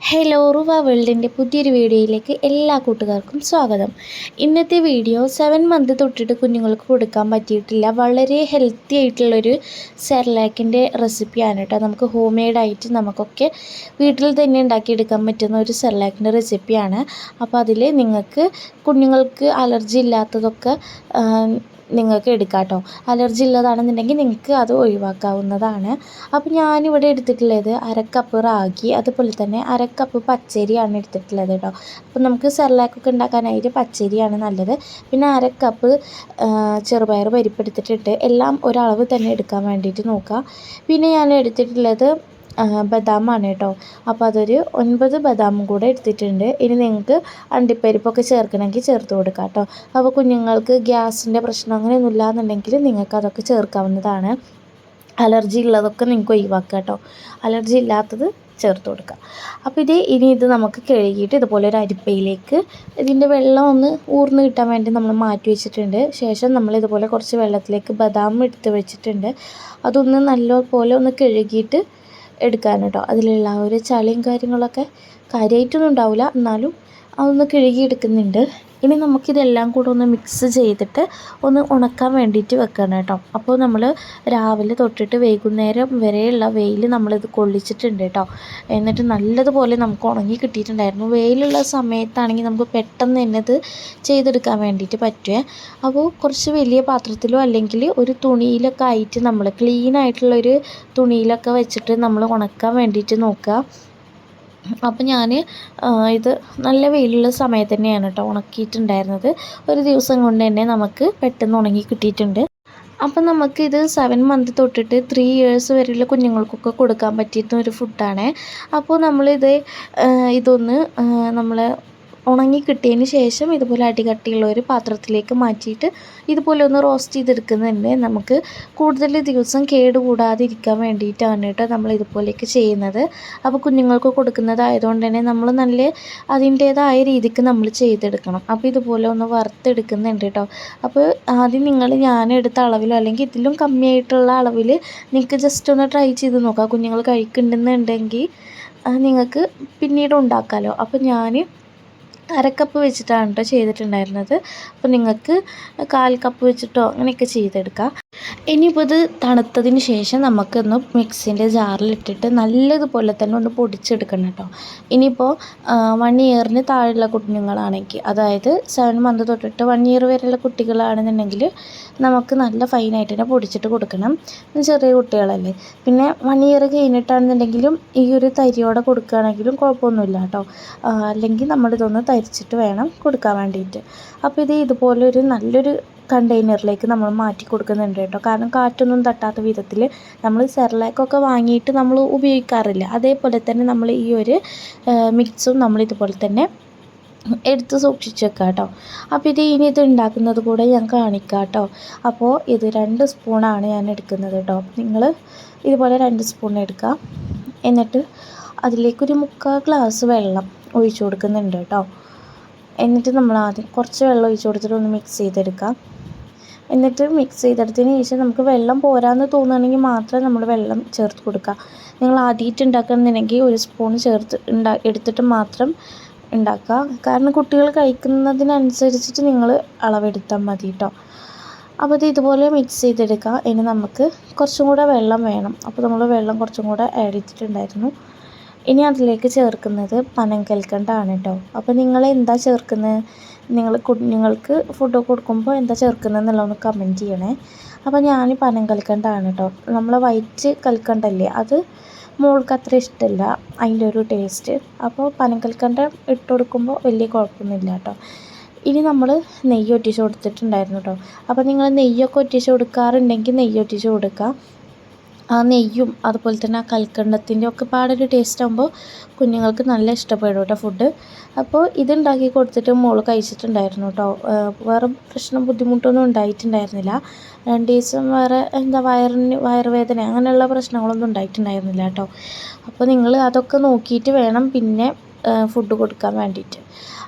Hello റുവ വേൾഡിന്റെ പുതിയൊരു വീഡിയോയിലേക്ക് എല്ലാ കൂട്ടുകാർക്കും സ്വാഗതം. ഇന്നത്തെ വീഡിയോ സെവൻ മന്ത് തൊട്ടിട്ട് കുഞ്ഞുങ്ങൾക്ക് കൊടുക്കാൻ പറ്റിയിട്ടില്ല. വളരെ ഹെൽത്തി ആയിട്ടുള്ളൊരു സെർലാക്കിന്റെ റെസിപ്പിയാണ് കേട്ടോ നമുക്ക് ഹോം മെയ്ഡായിട്ട് നമുക്കൊക്കെ വീട്ടിൽ തന്നെ ഉണ്ടാക്കിയെടുക്കാൻ പറ്റുന്ന ഒരു സെർലാക്കിന്റെ റെസിപ്പിയാണ് അപ്പോൾ അതിൽ നിങ്ങൾക്ക് കുഞ്ഞുങ്ങൾക്ക് അലർജി ഇല്ലാത്തതൊക്കെ നിങ്ങൾക്ക് എടുക്കാം കേട്ടോ അലർജി ഉള്ളതാണെന്നുണ്ടെങ്കിൽ നിങ്ങൾക്ക് അത് ഒഴിവാക്കാവുന്നതാണ്. അപ്പോൾ ഞാനിവിടെ എടുത്തിട്ടുള്ളത് അരക്കപ്പ് റാഗി അതുപോലെ തന്നെ അരക്കപ്പ് പച്ചരിയാണ് എടുത്തിട്ടുള്ളത് കേട്ടോ അപ്പോൾ നമുക്ക് സെർലാക്കൊക്കെ ഉണ്ടാക്കാനായിട്ട് പച്ചരിയാണ് നല്ലത്. പിന്നെ അരക്കപ്പ് ചെറുപയർ പരിപ്പെടുത്തിട്ടിട്ട് എല്ലാം ഒരളവ് തന്നെ എടുക്കാൻ വേണ്ടിയിട്ട് നോക്കുക പിന്നെ ഞാൻ എടുത്തിട്ടുള്ളത് ബദാമാണ് കേട്ടോ. അപ്പോൾ അതൊരു ഒൻപത് ബദാമും കൂടെ എടുത്തിട്ടുണ്ട്. ഇനി നിങ്ങൾക്ക് അണ്ടിപ്പരിപ്പൊക്കെ ചേർക്കണമെങ്കിൽ ചേർത്ത് കൊടുക്കാം കേട്ടോ. അപ്പോൾ കുഞ്ഞുങ്ങൾക്ക് ഗ്യാസിന്റെ പ്രശ്നം അങ്ങനെയൊന്നും ഇല്ലാന്നുണ്ടെങ്കിൽ നിങ്ങൾക്ക് അതൊക്കെ ചേർക്കാവുന്നതാണ്. അലർജി ഉള്ളതൊക്കെ നിങ്ങൾക്ക് ഒഴിവാക്കുക കേട്ടോ. അലർജി ഇല്ലാത്തത് ചേർത്ത് കൊടുക്കുക. അപ്പോൾ ഇത് ഇനി ഇത് നമുക്ക് കഴുകിയിട്ട് ഇതുപോലെ ഒരു അരിപ്പയിലേക്ക് ഇതിന്റെ വെള്ളം ഒന്ന് ഊർന്ന് കിട്ടാൻ വേണ്ടി നമ്മൾ മാറ്റി വെച്ചിട്ടുണ്ട്. ശേഷം നമ്മൾ ഇതുപോലെ കുറച്ച് വെള്ളത്തിലേക്ക് ബദാം എടുത്ത് വെച്ചിട്ടുണ്ട്. അതൊന്ന് നല്ലപോലെ ഒന്ന് കഴുകിയിട്ട് എടുക്കാൻ കേട്ടോ അതിലുള്ള ഒരു ചളിയും കാര്യങ്ങളൊക്കെ കാര്യമായിട്ടൊന്നും ഉണ്ടാവില്ല എന്നാലും അതൊന്ന് കഴുകി എടുക്കുന്നുണ്ട്. ഇനി നമുക്കിതെല്ലാം കൂടെ ഒന്ന് മിക്സ് ചെയ്തിട്ട് ഒന്ന് ഉണക്കാൻ വേണ്ടിയിട്ട് വെക്കണം കേട്ടോ. അപ്പോൾ നമ്മൾ രാവിലെ തൊട്ടിട്ട് വൈകുന്നേരം വരെയുള്ള വെയിൽ നമ്മളിത് കൊള്ളിച്ചിട്ടുണ്ട് കേട്ടോ. എന്നിട്ട് നല്ലതുപോലെ നമുക്ക് ഉണങ്ങി കിട്ടിയിട്ടുണ്ടായിരുന്നു. വെയിലുള്ള സമയത്താണെങ്കിൽ നമുക്ക് പെട്ടെന്ന് തന്നെ ഇത് ചെയ്തെടുക്കാൻ വേണ്ടിയിട്ട് പറ്റുമേ അപ്പോൾ കുറച്ച് വലിയ പാത്രത്തിലോ അല്ലെങ്കിൽ ഒരു തുണിയിലൊക്കെ ആയിട്ട് നമ്മൾ ക്ലീൻ ആയിട്ടുള്ളൊരു തുണിയിലൊക്കെ വെച്ചിട്ട് നമ്മൾ ഉണക്കാൻ വേണ്ടിയിട്ട് നോക്കുക. അപ്പോൾ ഞാൻ ഇത് നല്ല വെയിലുള്ള സമയത്ത് തന്നെയാണ് കേട്ടോ ഉണക്കിയിട്ടുണ്ടായിരുന്നത്. ഒരു ദിവസം കൊണ്ട് തന്നെ നമുക്ക് പെട്ടെന്ന് ഉണങ്ങി കിട്ടിയിട്ടുണ്ട്. അപ്പം നമുക്ക് ഇത് സെവൻ മന്ത് തൊട്ടിട്ട് ത്രീ ഇയേഴ്സ് വരെയുള്ള കുഞ്ഞുങ്ങൾക്കൊക്കെ കൊടുക്കാൻ പറ്റിയിരുന്ന ഒരു ഫുഡാണ് അപ്പോൾ നമ്മളിത് ഇതൊന്ന് നമ്മൾ ഉണങ്ങി കിട്ടിയതിന് ശേഷം ഇതുപോലെ അടികട്ടിയുള്ള ഒരു പാത്രത്തിലേക്ക് മാറ്റിയിട്ട് ഇതുപോലെ ഒന്ന് റോസ്റ്റ് ചെയ്തെടുക്കുന്നുണ്ട്. നമുക്ക് കൂടുതൽ ദിവസം കേടുകൂടാതെ ഇരിക്കാൻ വേണ്ടിയിട്ടാണ് കേട്ടോ നമ്മൾ ഇതുപോലെയൊക്കെ ചെയ്യുന്നത്. അപ്പോൾ കുഞ്ഞുങ്ങൾക്ക് കൊടുക്കുന്നതായതുകൊണ്ട് തന്നെ നമ്മൾ നല്ല അതിന്റേതായ രീതിക്ക് നമ്മൾ ചെയ്തെടുക്കണം. അപ്പോൾ ഇതുപോലെ ഒന്ന് വറുത്തെടുക്കുന്നുണ്ട് കേട്ടോ. അപ്പോൾ ആദ്യം നിങ്ങൾ ഞാൻ എടുത്ത അളവിലോ അല്ലെങ്കിൽ ഇതിലും കമ്മിയായിട്ടുള്ള അളവിൽ നിങ്ങൾക്ക് ജസ്റ്റ് ഒന്ന് ട്രൈ ചെയ്ത് നോക്കാം. കുഞ്ഞുങ്ങൾ കഴിക്കുന്നുണ്ടെന്നുണ്ടെങ്കിൽ നിങ്ങൾക്ക് പിന്നീട് ഉണ്ടാക്കാമല്ലോ അപ്പോൾ ഞാൻ അരക്കപ്പ് വെച്ചിട്ടാണ് കേട്ടോ ചെയ്തിട്ടുണ്ടായിരുന്നത്. അപ്പോൾ നിങ്ങൾക്ക് കാൽ കപ്പ് വെച്ചിട്ടോ അങ്ങനെയൊക്കെ ചെയ്തെടുക്കാം. ഇനിയിപ്പോൾ ഇത് തണുത്തതിന് ശേഷം നമുക്കൊന്ന് മിക്സിന്റെ ജാറിലിട്ടിട്ട് നല്ലതുപോലെ തന്നെ ഒന്ന് പൊടിച്ചെടുക്കണം കേട്ടോ. ഇനിയിപ്പോൾ വൺ ഇയറിന് താഴെയുള്ള കുഞ്ഞുങ്ങളാണെങ്കിൽ അതായത് സെവൻ മന്ത് തൊട്ടിട്ട് വൺ ഇയർ വരെയുള്ള കുട്ടികളാണെന്നുണ്ടെങ്കിൽ നമുക്ക് നല്ല ഫൈനായിട്ട് തന്നെ പൊടിച്ചിട്ട് കൊടുക്കണം. ചെറിയ കുട്ടികളല്ലേ. പിന്നെ വൺ ഇയർ കഴിഞ്ഞിട്ടാണെന്നുണ്ടെങ്കിലും ഈ ഒരു തരിയോടെ കൊടുക്കുകയാണെങ്കിലും കുഴപ്പമൊന്നുമില്ല കേട്ടോ. അല്ലെങ്കിൽ നമ്മളിതൊന്ന് തരിച്ചിട്ട് വേണം കൊടുക്കാൻ വേണ്ടിയിട്ട്. അപ്പോൾ ഇത് ഇതുപോലെ ഒരു നല്ലൊരു കണ്ടെയ്നറിലേക്ക് നമ്മൾ മാറ്റി കൊടുക്കുന്നുണ്ട് കേട്ടോ. കാരണം കാറ്റൊന്നും തട്ടാത്ത വിധത്തിൽ നമ്മൾ സെർലാക്കൊക്കെ വാങ്ങിയിട്ട് നമ്മൾ ഉപയോഗിക്കാറില്ല. അതേപോലെ തന്നെ നമ്മൾ ഈ ഒരു മിക്സും നമ്മൾ ഇതുപോലെ തന്നെ എടുത്ത് സൂക്ഷിച്ചു വെക്കുക കേട്ടോ. അപ്പോൾ ഇത് ഇനി ഇത് ഉണ്ടാക്കുന്നത് കൂടെ ഞാൻ കാണിക്കാം കേട്ടോ. അപ്പോൾ ഇത് രണ്ട് സ്പൂണാണ് ഞാൻ എടുക്കുന്നത് കേട്ടോ. നിങ്ങൾ ഇതുപോലെ രണ്ട് സ്പൂൺ എടുക്കുക എന്നിട്ട് അതിലേക്കൊരു മുക്കാൽ ഗ്ലാസ് വെള്ളം ഒഴിച്ചു കൊടുക്കുന്നുണ്ട് കേട്ടോ. എന്നിട്ട് നമ്മൾ ആദ്യം കുറച്ച് വെള്ളം ഒഴിച്ചു കൊടുത്തിട്ട് ഒന്ന് മിക്സ് ചെയ്തെടുക്കാം. എന്നിട്ട് മിക്സ് ചെയ്തെടുത്തതിന് ശേഷം നമുക്ക് വെള്ളം പോരാന്ന് തോന്നുകയാണെങ്കിൽ മാത്രം നമ്മൾ വെള്ളം ചേർത്ത് കൊടുക്കുക. നിങ്ങൾ ആദ്യമായിട്ട് ഉണ്ടാക്കുന്നുണ്ടെങ്കിൽ ഒരു സ്പൂൺ ചേർത്ത് ഉണ്ടാ എടുത്തിട്ട് മാത്രം ഉണ്ടാക്കുക. കാരണം കുട്ടികൾ കഴിക്കുന്നതിനനുസരിച്ചിട്ട് നിങ്ങൾ അളവെടുത്താൽ മതി കേട്ടോ അപ്പോൾ ഇത് ഇതുപോലെ മിക്സ് ചെയ്തെടുക്കുക. ഇനി നമുക്ക് കുറച്ചും കൂടെ വെള്ളം വേണം. അപ്പോൾ നമ്മൾ വെള്ളം കുറച്ചും കൂടെ ആഡ് ചെയ്തിട്ടുണ്ടായിരുന്നു. ഇനി അതിലേക്ക് ചേർക്കുന്നത് പനങ്കൽക്കണ്ടാണ് കേട്ടോ അപ്പോൾ നിങ്ങൾ എന്താ ചേർക്കുന്നത് നിങ്ങൾ കുഞ്ഞുങ്ങൾക്ക് ഫുഡ് കൊടുക്കുമ്പോൾ എന്താ ചേർക്കുന്നത് എന്നുള്ളതൊന്ന് കമന്റ് ചെയ്യണേ. അപ്പോൾ ഞാൻ പനങ്കൽക്കണ്ടാണ് കേട്ടോ നമ്മൾ വൈറ്റ് കൽക്കണ്ടല്ലേ അത് മോൾക്ക് അത്ര ഇഷ്ടമല്ല അതിന്റെ ഒരു ടേസ്റ്റ് അപ്പോൾ പനങ്കൽക്കണ്ട ഇട്ട് കൊടുക്കുമ്പോൾ വലിയ കുഴപ്പമൊന്നുമില്ല കേട്ടോ ഇനി നമ്മൾ നെയ്യ് ഒറ്റിച്ച് കൊടുത്തിട്ടുണ്ടായിരുന്നു കേട്ടോ അപ്പോൾ നിങ്ങൾ നെയ്യൊക്കെ ഒറ്റിച്ച് കൊടുക്കാറുണ്ടെങ്കിൽ നെയ്യ് ഒറ്റിച്ച് കൊടുക്കുക ആ നെയ്യും അതുപോലെ തന്നെ ആ കൽക്കണ്ടത്തിന്റെ ഒക്കെ പാടൊരു ടേസ്റ്റ് ആകുമ്പോൾ കുഞ്ഞുങ്ങൾക്ക് നല്ല ഇഷ്ടപ്പെടും കേട്ടോ ഫുഡ് അപ്പോൾ ഇതുണ്ടാക്കി കൊടുത്തിട്ട് മോൾ കഴിച്ചിട്ടുണ്ടായിരുന്നു കേട്ടോ വേറെ പ്രശ്നം ബുദ്ധിമുട്ടൊന്നും ഉണ്ടായിട്ടുണ്ടായിരുന്നില്ല. രണ്ട് ദിവസം വേറെ എന്താ വയറിന് വയറുവേദന അങ്ങനെയുള്ള പ്രശ്നങ്ങളൊന്നും ഉണ്ടായിട്ടുണ്ടായിരുന്നില്ല കേട്ടോ അപ്പോൾ നിങ്ങൾ അതൊക്കെ നോക്കിയിട്ട് വേണം പിന്നെ ഫുഡ് കൊടുക്കാൻ വേണ്ടിയിട്ട്.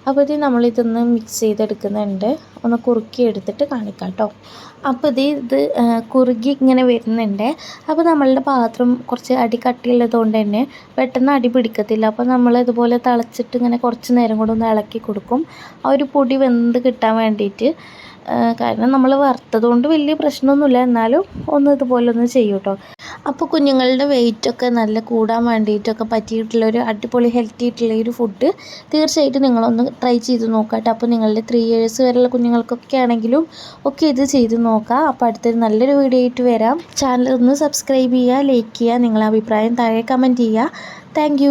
അപ്പോൾ ഇത് നമ്മളിതൊന്ന് മിക്സ് ചെയ്തെടുക്കുന്നുണ്ട്. ഒന്ന് കുറുക്കി എടുത്തിട്ട് കാണിക്കാം കേട്ടോ അപ്പോൾ ഇത് ഇത് കുറുകി ഇങ്ങനെ വരുന്നുണ്ട്. അപ്പോൾ നമ്മളുടെ പാത്രം കുറച്ച് അടി കട്ടിയുള്ളത് കൊണ്ട് തന്നെ പെട്ടെന്ന് അടി പിടിക്കത്തില്ല. അപ്പോൾ നമ്മൾ ഇതുപോലെ തിളച്ചിട്ട് ഇങ്ങനെ കുറച്ച് നേരം കൂടെ ഒന്ന് ഇളക്കി കൊടുക്കും. ആ ഒരു പൊടി വെന്ത് കിട്ടാൻ വേണ്ടിയിട്ട് കാരണം നമ്മൾ വറുത്തത് കൊണ്ട് വലിയ പ്രശ്നമൊന്നുമില്ല. എന്നാലും ഒന്ന് ഇതുപോലെ ഒന്ന് ചെയ്യും കേട്ടോ അപ്പോൾ കുഞ്ഞുങ്ങളുടെ വെയിറ്റൊക്കെ നല്ല കൂടാൻ വേണ്ടിയിട്ടൊക്കെ പറ്റിയിട്ടുള്ള ഒരു അടിപൊളി ഹെൽത്തി ആയിട്ടുള്ള ഒരു ഫുഡ് തീർച്ചയായിട്ടും നിങ്ങളൊന്ന് ട്രൈ ചെയ്ത് നോക്കാട്ടോ. അപ്പോൾ നിങ്ങളുടെ ത്രീ ഇയേഴ്സ് വരെയുള്ള കുഞ്ഞുങ്ങൾക്കൊക്കെ ആണെങ്കിലും ഒക്കെ ഇത് ചെയ്ത് നോക്കാം. അപ്പോൾ അടുത്തൊരു നല്ലൊരു വീഡിയോ ആയിട്ട് വരാം. ചാനൽ ഒന്ന് സബ്സ്ക്രൈബ് ചെയ്യുക ലൈക്ക് ചെയ്യുക നിങ്ങളുടെ അഭിപ്രായം താഴെ കമന്റ് ചെയ്യുക. താങ്ക്